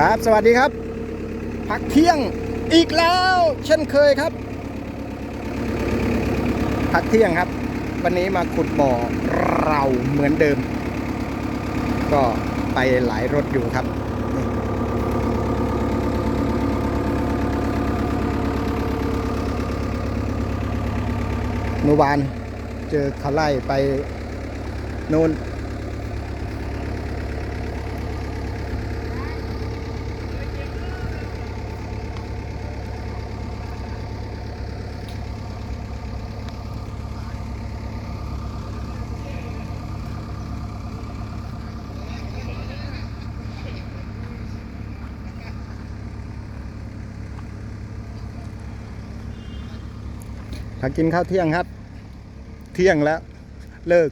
ครับ สวัสดีครับ พักเที่ยงอีกแล้ว เช่นเคยครับ พักเที่ยงครับ วันนี้มาขุดบ่อเราเหมือนเดิม ก็ไปหลายรถอยู่ครับนี่เมื่อวานเจอเขาไล่ไปนู่น ถ้ากินข้าวเที่ยงครับ เที่ยงแล้ว เลิก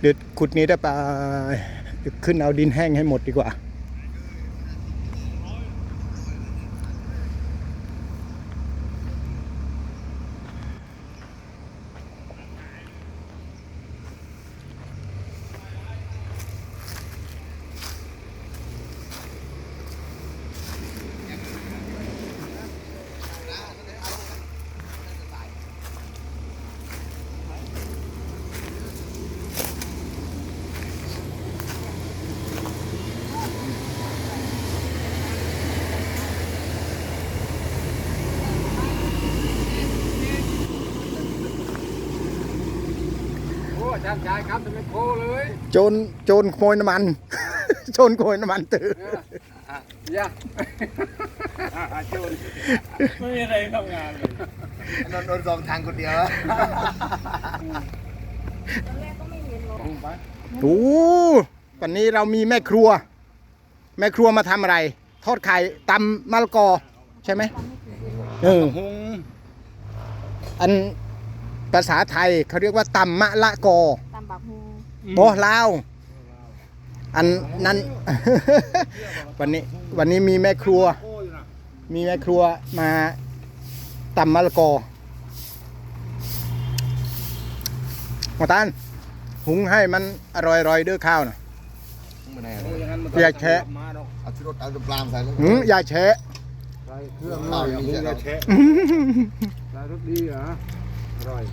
เดือดขุดนี้ได้ปลาเดี๋ยวขึ้นเอาดินแห้งให้หมดดีกว่า อ้อาจารย์ชายครับจะไม่โคเลยโจรโจรขโมยน้ำมัน โจรขโมยน้ำมันตื่นเอออะอย่าโจรไม่มีอะไรทำงานเลยนนท์นนท์สองทางคนเดียวอะพุ่งไปโอ้วันนี้เรามีแม่ครัว แม่ครัวมาทำอะไร ทอดไข่ตำมะละกอ ใช่ไหมเออหงอัน ภาษาไทยเขาเรียกว่าตำมะละกอตำบักฮูโอ้ลาว อันนั้น วันนี้วันนี้มีแม่ครัวโอ้ยนะมีแม่ครัวมาตำมะละกอหมาตานหุงให้มันอร่อยๆเด้อข้าวนะไม่ได้โอ้ยอย่างนั้นมันอยากแชะมาดอกเอาที่รถเอาตะปลามใส่เลยหืมอย่าแฉะใส่เครื่องหน่อยอย่างนี้จะแชะใส่รสดีเหรอ อร่อย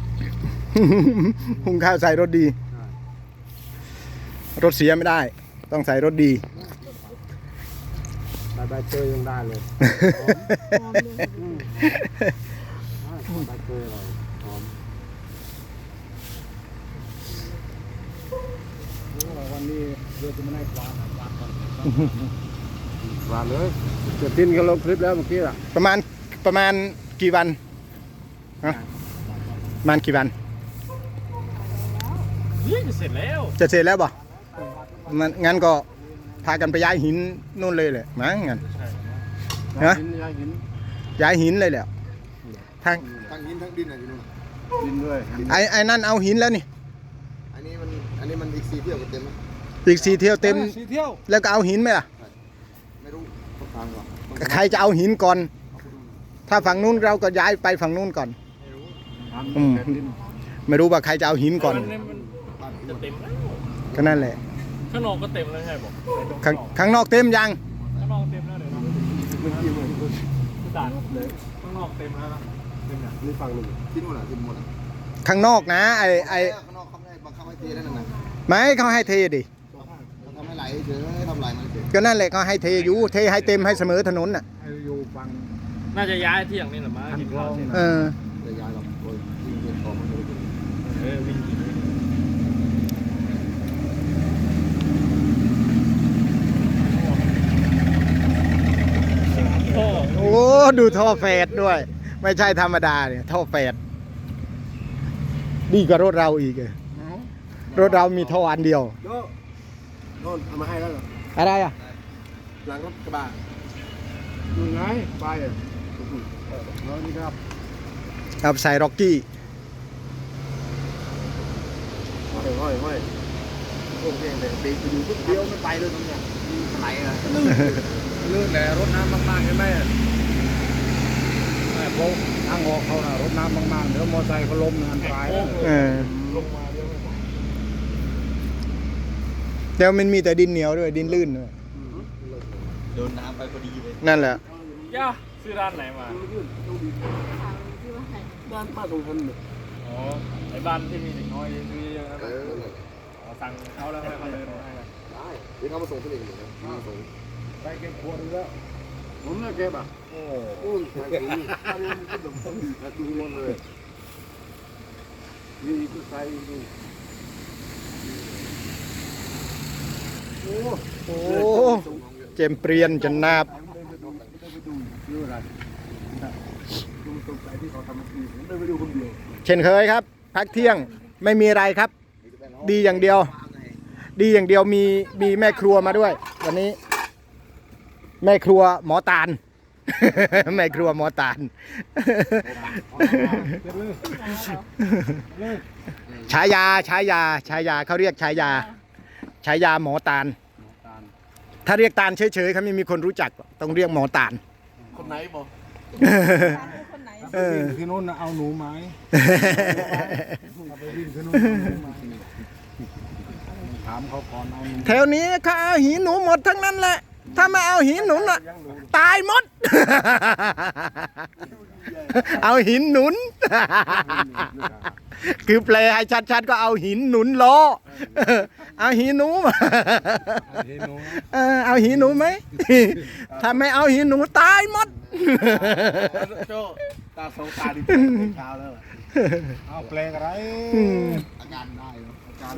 หุงข้าวใส่รสดีใช่รสเสียไม่ได้ ต้องใส่รสดีใส่ใบเตยยังได้เลยหอมเลยอืมใช่ใบเตยอร่อยหอมโอ้ยวันนี้เรือจะไม่ได้ควานควานก่อนควานเลยจะติ้นกันลงคลิปแล้วเมื่อกี้อะประมาณประมาณกี่วันฮะประ มาณกี่วันนี่จะเสร็จแล้วจะเสร็จแล้วบ่มันงั้นก็พากันไปย้ายหินนู่นเลยเลยมั้งงั้นใช่ฮะหินยาหินย้ายหินเลยแหละทางทั้งหินทั้งดินอะอยู่นู่นดินด้วยไอ้ไอ้นั่นเอาหินแล้วนี่อันนี้มันอันนี้มันอีกสี่เที่ยวก็เต็มแล้วอีกสี่เที่ยวเต็มสีเที่ยวแล้วก็เอาหินไหมล่ะไม่รู้ต้องทางก่อนใครจะเอาหินก่อน ถ้าฝั่งนู้นเราก็ย้ายไปฝั่งนู้นก่อน อืมไม่รู้ว่าใครจะเอาหินก่อนมันมันจะเต็มแล้วก็นั่นแหละ ข้างนอกก็เต็มแล้วใช่บอกข้างข้างนอกเต็มยังข้างนอกเต็มแล้วเดี๋ยวนะเมื่อกี้เหมือนผู้ด่านเลยข้างนอกเต็มแล้วนะเต็มแล้วนี่ฝั่งหนึ่งที่นู่นอะที่หมดอะข้างนอกนะไอ้ไอ้ข้างนอกเขาไม่ได้บังคับให้เทนั่นน่ะไม่เขาให้เทดิเขาทำให้ไหลเฉยทำไหลมันเฉยก็นั่นแหละเขาให้เทอยู่เทให้เต็มให้เสมอถนนน่ะ ให้อยู่ฝั่งน่าจะย้ายเที่ยงนี่แหละมั้งกินข้าวเสร็จเออ ออวิ่งกินโอ้โอ้ดูท่อแฟดด้วย ไม่ใช่ธรรมดาเนี่ยท่อแฟดดีกว่ารถเราอีกเออรถเรามีท่ออันเดียวโน่โน่นเอามาให้แล้วเหรออะไรอะหลังรถกระบะอยู่ไงไปอะแล้วนี่ครับเอาไปใส่ร็อกกี้ ห้อยห้อยห้อยพวกเองแต่ปีกไปอยู่ทุกเดียวไม่ไปเลยตรงเนี้ยไหลอะลื่นแหละรถน้ำมากๆใช่ไหมแม่โป๊ะทางออกเขาน่ะรถน้ำมากๆเดี๋ยวมอเตอร์ไซค์เขาล้มนะอันตรายนะเออลงมาเดี๋ยวไม่ไหวเดี๋ยวมันมีแต่ดินเหนียวด้วยดินลื่นด้วยมโดนน้ำไปพอดีเลยนั่นแหละย่าซื้อร้านไหนมาบ้านป้าตรงนั้นเนี่ย อ๋อไอ้บ้านที่มีเด็กน้อยซื้อเยอะๆนะอ๋อสั่งเขาแล้วให้เขาเดินมาให้กันได้เดี๋ยวเขามาส่งที่นี่เลยนะมาส่งไปเก็บขวดแล้วผมเลยเก็บอะโอ้โหใส่ถุงอันนี้มันก็ดมต้นแต่ดูหมดเลยนี่ก็ใส่ดูโอ้โอ้เจมเปรียนจนนาบดูอะไรดูตรงไหนที่เขาทำทีผมได้ไปดูคนเดียว เช่นเคยครับ พักเที่ยงไม่มีอะไรครับ ดีอย่างเดียว ดีอย่างเดียวมีมีแม่ครัวมาด้วย วันนี้ แม่ครัวหมอตาล แม่ครัวหมอตาล ฉายาฉายาฉายาเขาเรียกฉายาฉายาหมอตาล ถ้าเรียกตาลเฉยๆเขาไม่มีคนรู้จักหรอกต้องเรียกหมอตาล คนไหนบอกคนไหน เออ ที่โน้นเอาหนูไหมเอาไปวิ่งที่โน้นเอาหนูไหมถามเขาก่อนเอาหนูแถวนี้เขาเอาหินหนูหมดทั้งนั้นแหละ ถ้าไม่เอาหินหนุนอะตายหมด เอาหินหนุน คือแปลให้ชัดๆก็เอาหินหนุนล้อ เอาหินหนูมาเห็นหนูเออเอาหินหนูไหม ถ้าไม่เอาหินหนูตายหมด โจ ตาสองตาดิเป็นเช้าแล้วเอาแปลงอะไรอืมอาการได้อาการ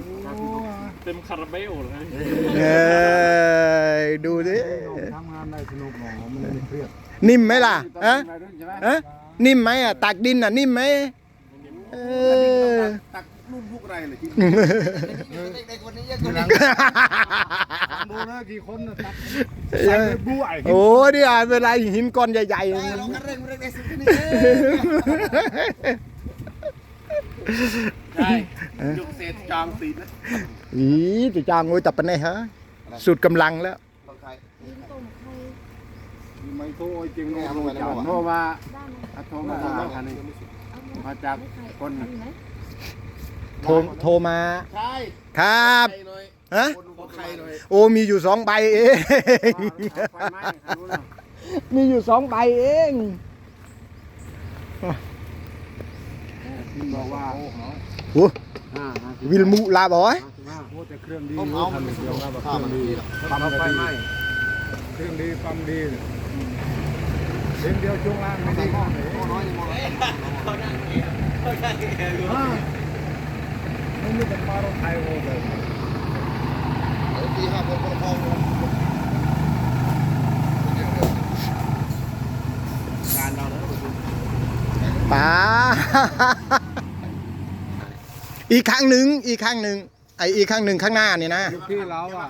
เต็มคาราเบลเลยเออดูดิทำงานได้สนุกหนอมันไม่เครียดนิ่มไหมล่ะฮะใช่ไหมฮะนิ่มไหมอะตักดินอะนิ่มไหมเออตัก รุ่นพวกอะไรเลยที่เด็กๆวันนี้ยังทีหลังดูนะกี่คนน่ะตักใส่ในบูไอ้โอ้ดิอะเวลาหินก้อนใหญ่ๆเรามันก็เร่งเร่งในสิ่งนี้ใช่ยุกเศษจองสีนะอีจะจ้างงวยตับปะเนี่ยฮะสุดกำลังแล้วบางใครไม่โทรจริงโทรจันโทรมาโทรมาทำคันนี้มาจากคน โทรโทรมา ใช่ครับใครหน่อยฮะคนดูใครหน่อยโอ้มีอยู่สองใบเองไฟไหม้คันนู้นน่ะมีอยู่สองใบเองที่บอกว่าโอ้ห้าห้าสิบวิลมุลาบอยห้าโอ้แต่เครื่องดีต้มรู้เอาทันเดียวครับเคข้ารื่วองมันดีดีปั๊มไฟไหม้เครื่องดีปั๊มดีเส้นเดียวช่วงล่างไม่ดีห้องเลยน้อยมองไม่มีแต่มารถไท ยโอ้เลยตีห้าคนคนละพองการเราแล้วป๋า อีกครั้งหนึ่งอีกครั้งหนึ่งไออีกครั้งหนึ่งข้างหน้านี่นะยุคที่เราอะ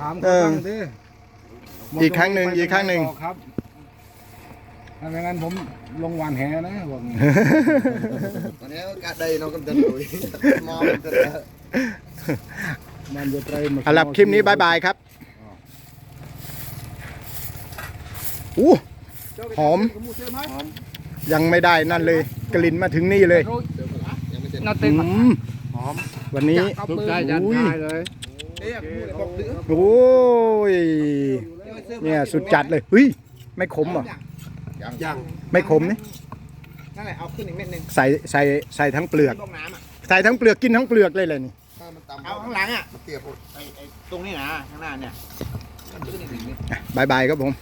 ถามเอเขาอบ้างดิอีกครั้งหนึ่งอีกครั้งหนึ่ง ครับ ถ้าไม่งั้นผมลงหวานแหนะบอกงี้ตอนนี้กาได้น้องกันเดินลุยมองกันเดินมันจะไตรมาสำหรับคลิปนี้บายบายครับอู้หอม ยังไม่ได้นั่นเลย กลิ่นมาถึงนี่เลย ยังไม่เสร็จอืมหอมวันนี้ทุกใจจัดอุ้ยได้เลยเอ๊ะพูดเลยบอกเดือโอ้ย เนี่ยสุดจัดเลยเฮ้ย ไม่ขมเหรอะ ยังยังไม่ขมนี่นั่นแหละเอาขึ้นอีกเม็ดหนึ่งใส่ใส่ใส่ทั้งเปลือกลงน้ำอะใส่ทั้งเปลือกกินทั้งเปลือกเลยเลยนี่เอาข้างหลังอะเตียบไอ้ไอ้ตรงนี้นะข้างหน้าเนี่ยขึ้นอีกหนึ่งเม็ด บายบายครับผมบ